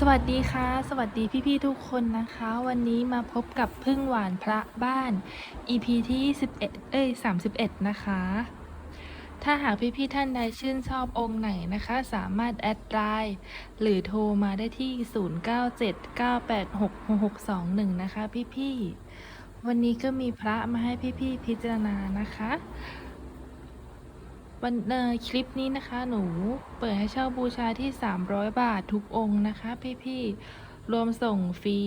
สวัสดีค่ะ สวัสดีพี่ๆทุกคนนะคะ วันนี้มาพบกับพึ่งหวานพระบ้าน EP ที่ 11 เอ้ย 31 นะคะ ถ้าหากพี่ๆท่านใดชื่นชอบองค์ไหนนะคะ สามารถแอดไลน์หรือโทรมาได้ที่ 0979866621 นะคะพี่ๆวันนี้ก็มีพระมาให้พี่ๆพิจารณานะคะ วันเออคลิปนี้นะคะ หนูเปิดให้เช่าบูชาที่ 300 บาททุกองค์นะคะ พี่ๆรวมส่งฟรี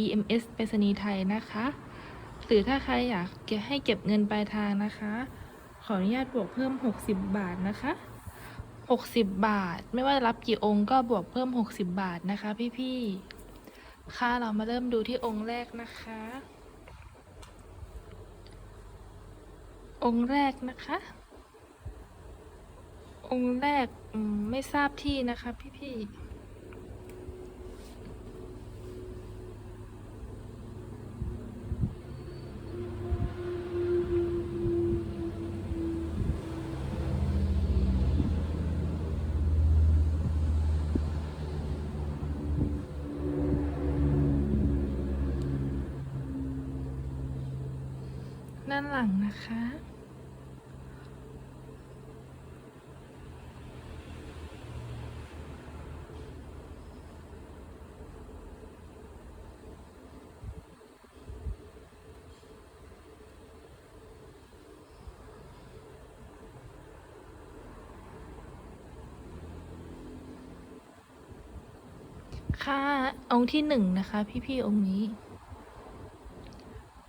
EMS ไปรษณีย์ไทยนะคะ หรือถ้าใครอยากให้เก็บเงินปลายทางนะคะ ขออนุญาตบวกเพิ่ม 60 บาทนะคะ 60 บาท ไม่ว่าจะรับกี่องค์ก็บวกเพิ่ม 60 บาทนะคะ พี่ๆค่ะเรามาเริ่มดูที่องค์แรกนะคะ องค์แรกนะคะ องค์แรกมไม่ทราบที่นะคะพี่ๆด้านหลังนะคะ ค่ะองค์ที่หนึ่งนะคะ พี่ๆองค์นี้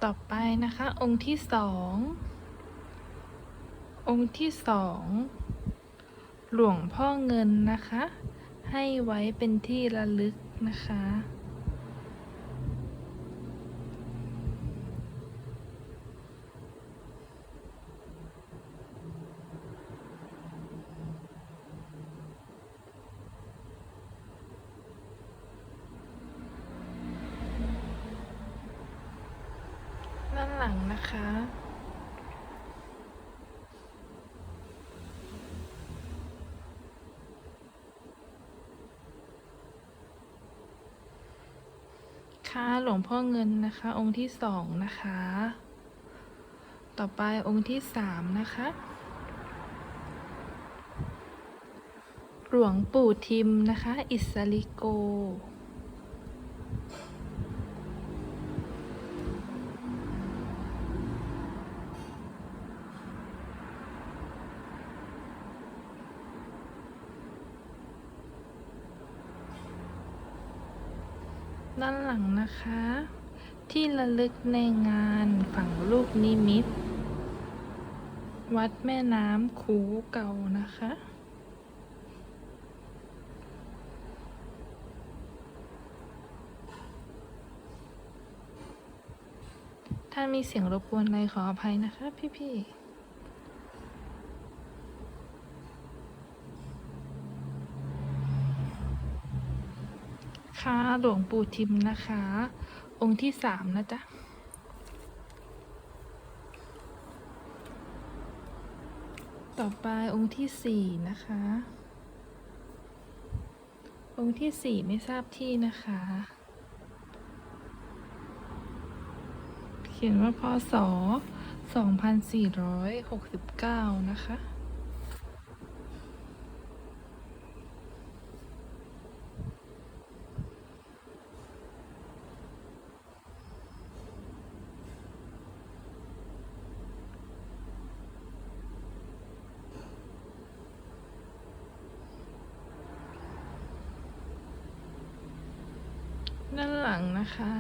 ต่อไปนะคะ องค์ที่สององค์ที่สองหลวงพ่อเงินนะคะ ให้ไว้เป็นที่ระลึกนะคะ ด้านหลังนะคะ ค่ะหลวงพ่อเงินนะคะ องค์ที่สองนะคะ ต่อไปองค์ที่สามนะคะ หลวงปู่ทิมนะคะ อิสริโก ด้า นะคะ ที่ระลึกในงานฝั่งลูกนิมิต วัดแม่น้ำคูเก่านะคะถ้ามีเสียงรบกวนอะไรขออภัยนะคะพี่ๆ ค่ะหลวงปู่ทิมนะคะ องค์ที่สามนะจ๊ะต่อไปองค์ที่สี่นะคะ องค์ที่สี่ไม่ทราบที่นะคะ เขียนว่าพศ 2469 นะคะ ด้านหลังนะคะ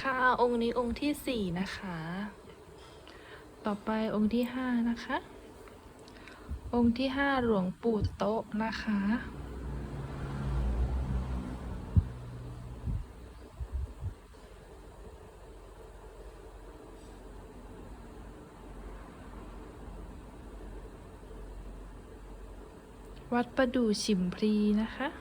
ค่ะ องค์นี้องค์ที่สี่นะคะ ต่อไปองค์ที่ห้านะคะ องค์ที่ห้าหลวงปู่โต๊ะนะคะ วัดประดู่ฉิมพลีนะคะ ค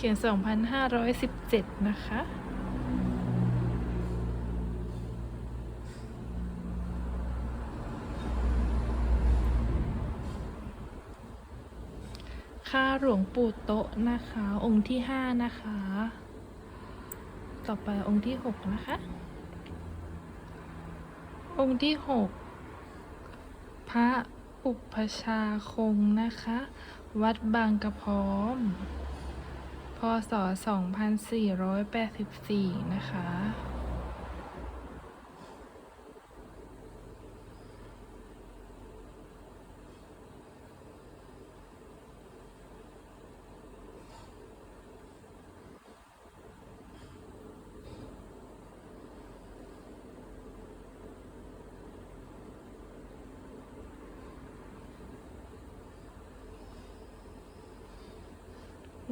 เขียน 2,517 นะคะ ค่าหลวงปู่โตะนะคะ องค์ที่ห้านะคะ ต่อไปองค์ที่หกนะคะ องค์ที่หกพระอุปชาคงนะคะ วัดบางกระพร้อม พศ 2484 นะคะ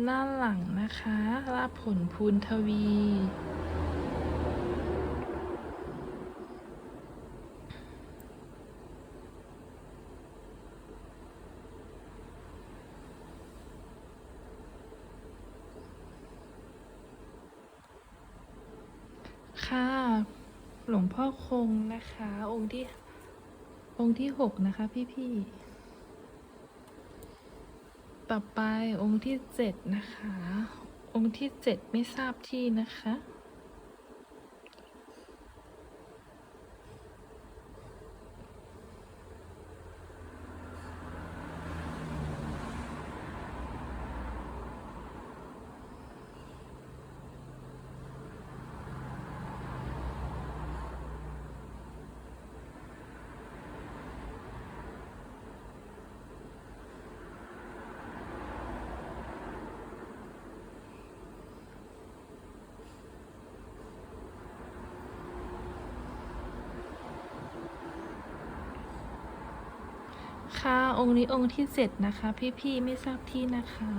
หน้าหลัง นะคะลาผลพูนทวี ค่ะ หลวงพ่อคงนะคะ องค์ที่ องค์ที่หกนะคะพี่ๆ ต่อไปองค์ที่เจ็ดนะคะ องค์ที่เจ็ดไม่ทราบที่นะคะ องค์นี้องค์ที่เจ็ดนะคะ พี่ๆไม่ทราบที่นะคะ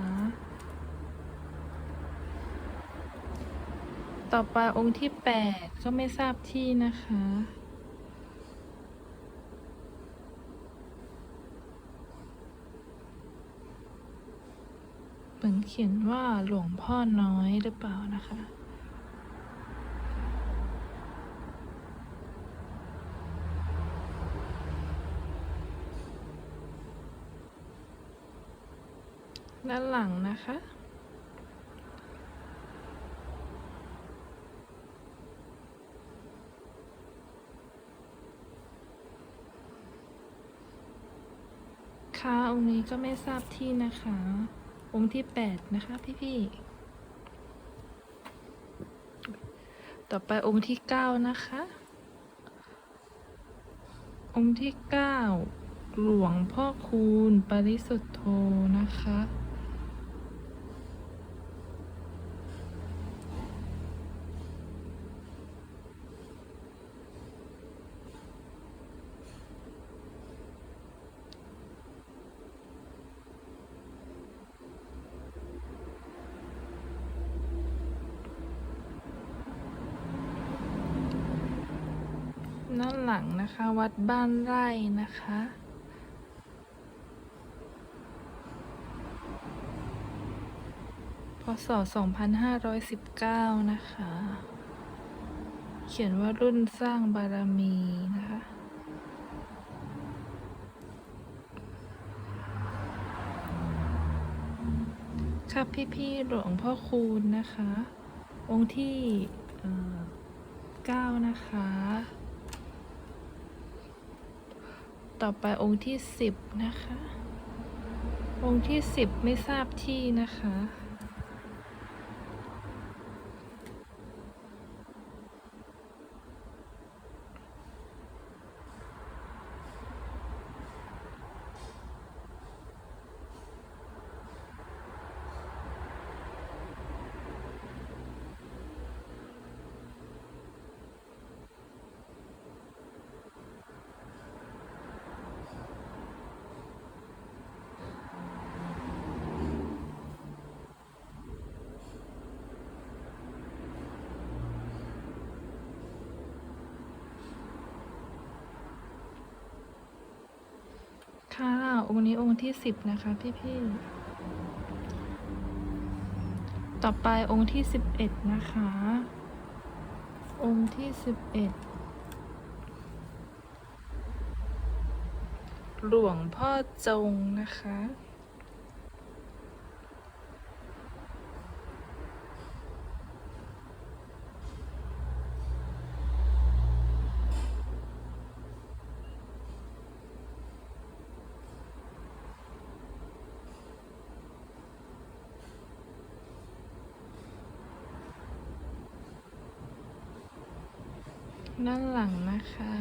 ต่อไปองค์ที่แปดก็ไม่ทราบที่นะคะ เหมือนเขียนว่าหลวงพ่อน้อยหรือเปล่านะคะ ด้านหลังนะคะ ค่ะองค์นี้ก็ไม่ทราบที่นะคะ องค์ที่แปดนะคะ พี่ๆ ต่อไปองค์ที่เก้านะคะ องค์ที่เก้าหลวงพ่อคูณ ปริสุทธโธนะคะ หลังนะคะ วัดบ้านไร่นะคะ พศ 2519 นะคะ เขียนว่ารุ่นสร้างบารมีนะคะครับพี่ๆหลวงพ่อคูณนะคะ องค์ที่เอ่อเก้านะคะ ต่อไปองค์ที่สิบนะคะ องค์ที่สิบไม่ทราบที่นะคะค่ะ องค์นี้องค์ที่สิบนะคะพี่ๆ ต่อไปองค์ที่สิบเอ็ดนะคะ องค์ที่สิบเอ็ดหลวงพ่อจงนะคะ ด้านหลังนะคะ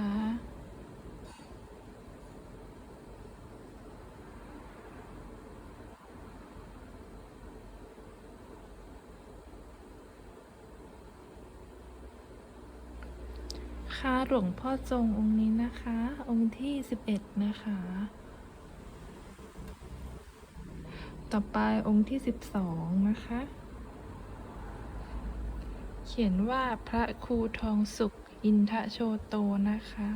ค่ะหลวงพ่อจงองค์นี้นะคะ องค์ที่สิบเอ็ดนะคะ ต่อไปองค์ที่สิบสองนะคะ เขียนว่าพระครูทองสุข อินทะโชโตนะคะ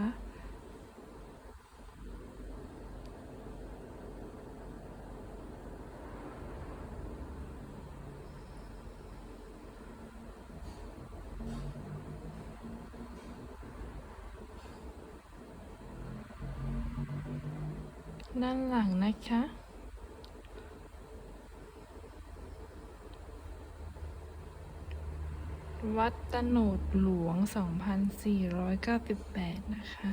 ด้านหลังนะคะ วัดตโนดหลวง 2498 นะคะ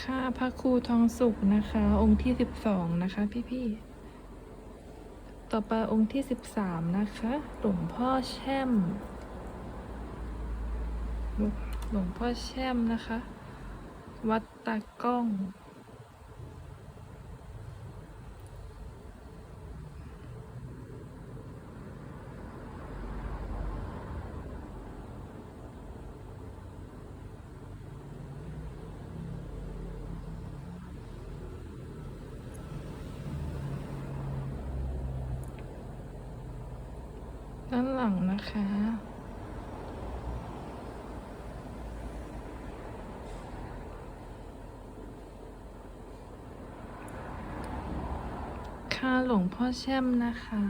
ค่าพระครูทองสุกนะคะ องค์ที่ 12 นะคะ พี่ๆต่อไปองค์ที่ 13 นะคะ หลวงพ่อแช่ม หลวงพ่อแช่มนะคะ วัดตากล้อง ด้านหลังนะคะ ค่ะ หลวงพ่อแช่มนะคะ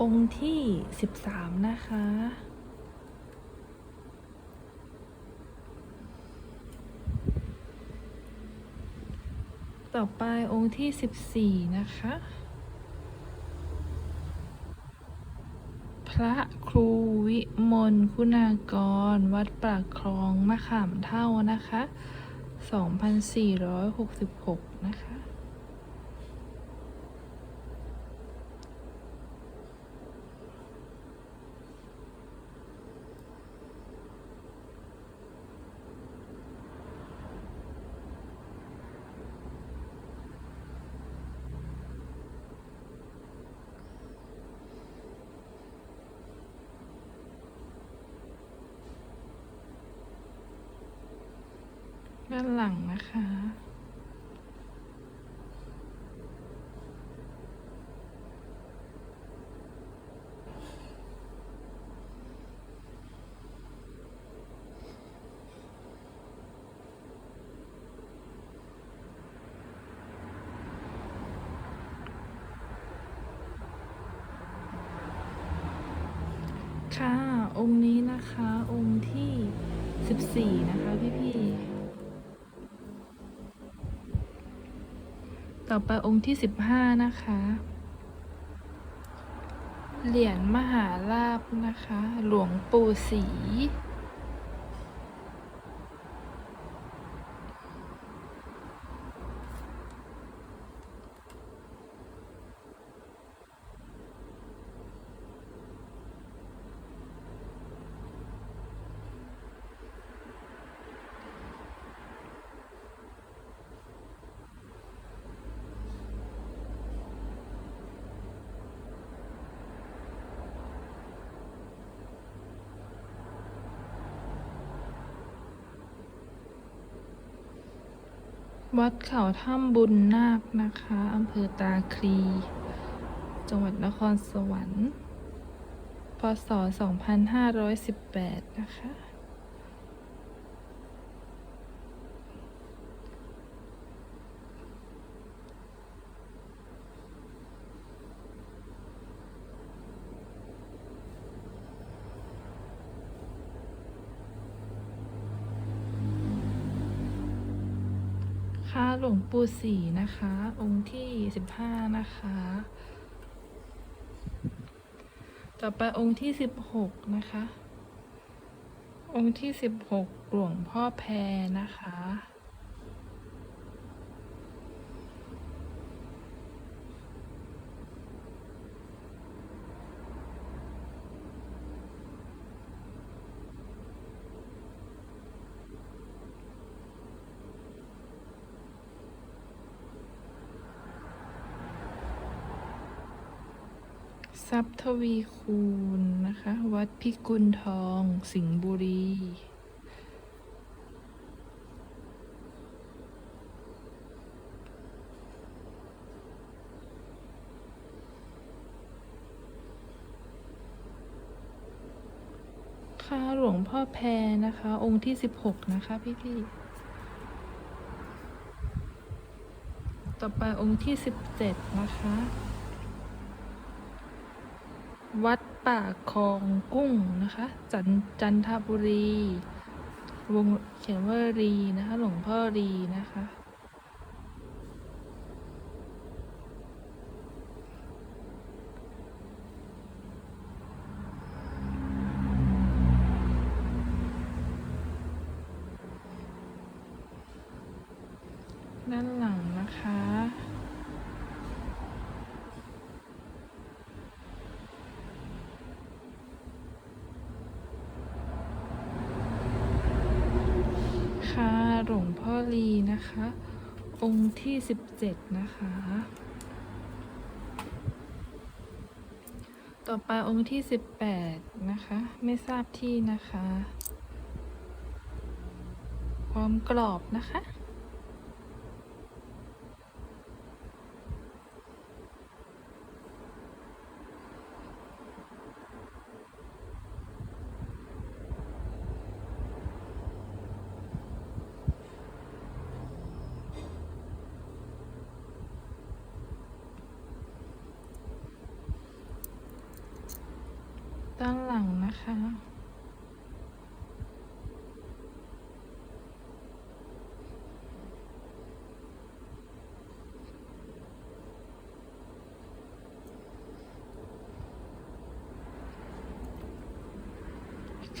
องค์ที่สิบสามนะคะ ต่อไปองค์ที่สิบสี่นะคะ พระครูวิมลคุณากร วัดปากคลองมะขามเท่านะคะ 2466 นะคะ ด้านหลังนะคะ ค่ะ องค์นี้นะคะ องค์ที่ 14 นะคะพี่พี่ต่อไปองค์ที่ 15 นะคะ เหรียญมหาลาบนะคะ หลวงปู่ศรี วัดเขาถ้ำบุญนาคนะคะอำเภอตาคลี จังหวัดนครสวรรค์พพศ2518 นะคะ ปู่ศรีนะคะ องค์ที่สิบห้านะคะ ต่อไปองค์ที่สิบหกนะคะ องค์ที่สิบหกหลวงพ่อแพรนะคะ ทวีคูณนะคะ วัดพิกุลทอง สิงห์บุรี ค่ะหลวงพ่อแพรนะคะ องค์ที่สิบหกนะคะพี่ๆต่อไปองค์ที่สิบเจ็ดนะคะ วัดป่าคลองกุ้งนะคะ จันจันทบุรี วงเขียนว่ารีนะคะ หลวงพ่อรีนะคะ ด้านหลังนะคะ ค่ะหลวงพ่อลีนะคะ องค์ที่สิบเจ็ดนะคะ ต่อไปองค์ที่สิบแปดนะคะ ไม่ทราบที่นะคะ พร้อมกรอบนะคะ ด้านหลังนะคะ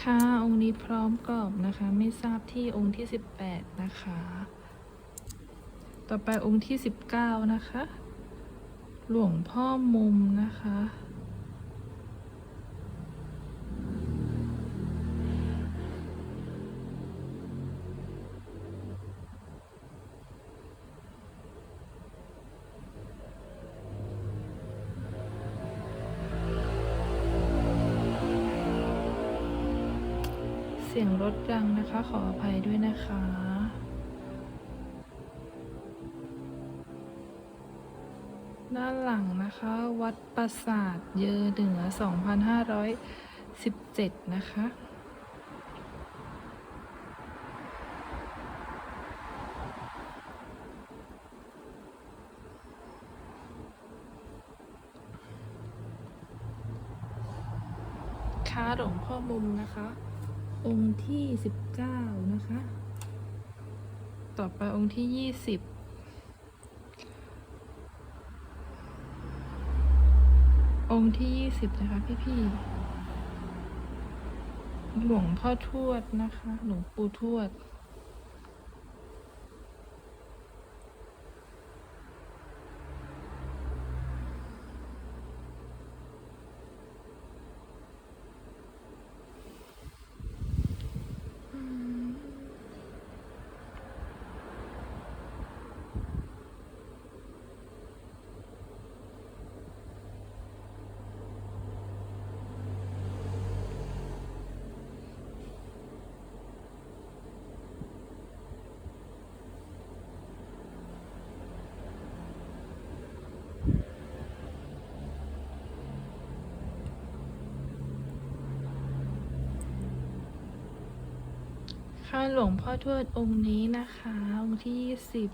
ค่ะ องค์นี้พร้อมกรอบนะคะ ไม่ทราบที่องค์ที่ 18 นะคะ ต่อไปองค์ที่ 19 นะคะ หลวงพ่อมุมนะคะ ดังนะคะ ขออภัยด้วยนะคะด้านหลังนะคะ วัดปราสาทเยอเหนือ 2517 นะคะค่ะหลวงพ่อมุมนะคะ องค์ที่สิบเก้านะคะ ต่อไปองค์ที่ยี่สิบองค์ที่ยี่สิบนะคะพี่พี่หลวงพ่อทวดนะคะ หลวงปู่ทวด ค่ะหลวงพ่อทวดองค์นี้นะคะ องค์ที่ยี่สิบ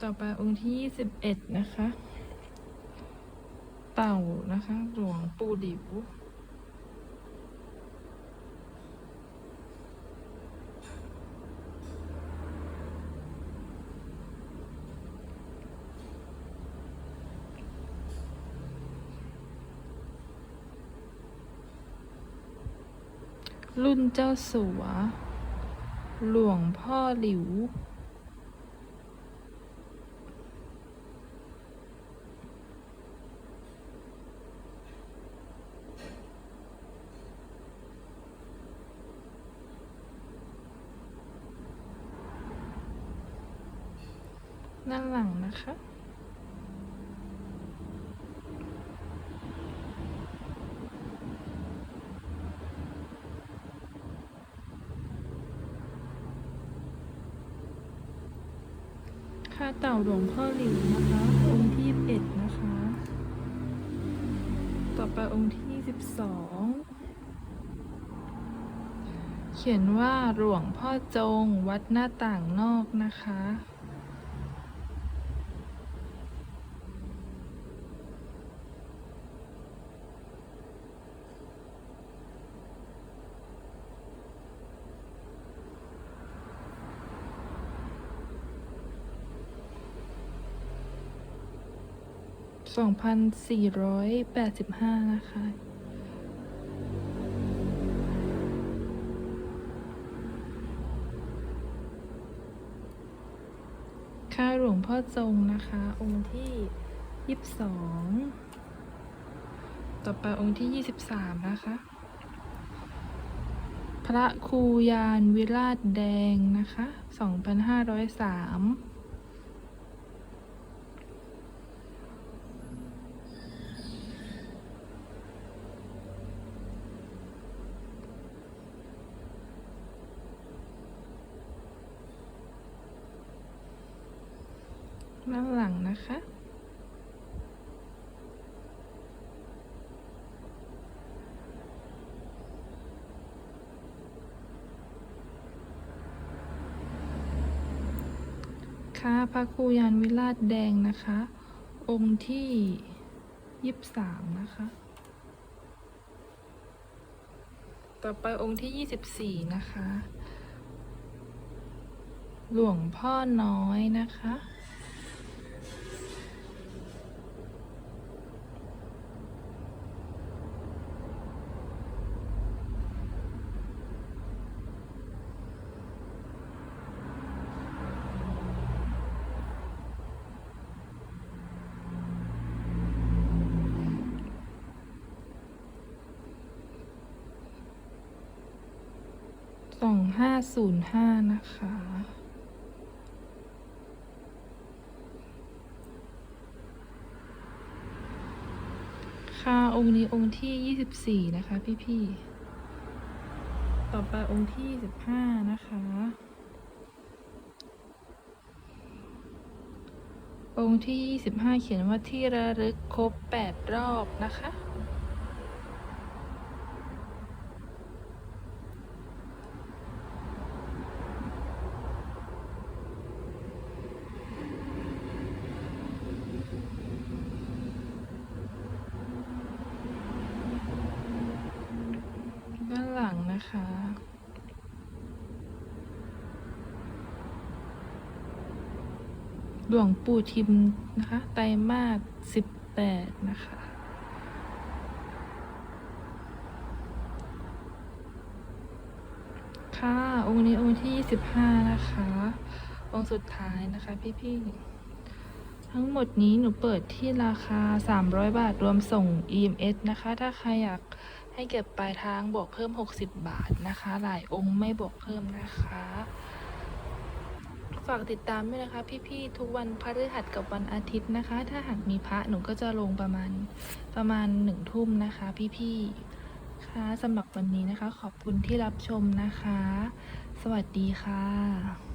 ต่อไปองค์ที่ยี่สิบเอ็ดนะคะ เต่านะคะ หลวงปู่ดิว รุ่นเจ้าสัว หลวงพ่อหลิว ด้านหลังนะคะ เต่าหลวงพ่อหลิวนะคะ องค์ที่เอ็ดนะคะ ต่อไปองค์ที่สิบสองเขียนว่าหลวงพ่อจงวัดหน้าต่างนอกนะคะ 2,485 นะคะ ค่าหลวงพ่อจงนะคะ องค์ที่ 22 ต่อไปองค์ที่ 23 นะคะ พระครูยานวิราชแดงนะคะ 2,503 พระครูยานวิราชแดงนะคะ องค์ที่ยี่สิบสามนะคะ ต่อไปองค์ที่ยี่สิบสี่นะคะ หลวงพ่อน้อยนะคะ ศูนย์ห้านะคะ ค่ะองค์นี้องค์ที่ยี่สิบสี่นะคะพี่ๆต่อไปองค์ที่สิบห้านะคะ องค์ที่ยี่สิบห้าเขียนว่าที่ระลึกครบแปดรอบนะคะ ด้านหลังนะคะ หลวงปู่ทิมนะคะ ไตรมาสสิบแปดนะคะ ค่ะองค์นี้องค์ที่ยี่สิบห้านะคะ องค์สุดท้ายนะคะพี่ๆ ทั้งหมดนี้หนูเปิดที่ราคา 300 บาทรวมส่ง EMS นะคะ ถ้าใครอยากให้เก็บปลายทางบวกเพิ่ม 60 บาทนะคะ หลายองค์ไม่บวกเพิ่มนะคะ ฝากติดตามด้วยนะคะ พี่ๆทุกวันพฤหัสกับวันอาทิตย์นะคะ ถ้าหากมีพระหนูก็จะลงประมาณประมาณหนึ่งทุ่มนะคะ พี่ๆค่ะสำหรับวันนี้นะคะ ขอบคุณที่รับชมนะคะ สวัสดีค่ะ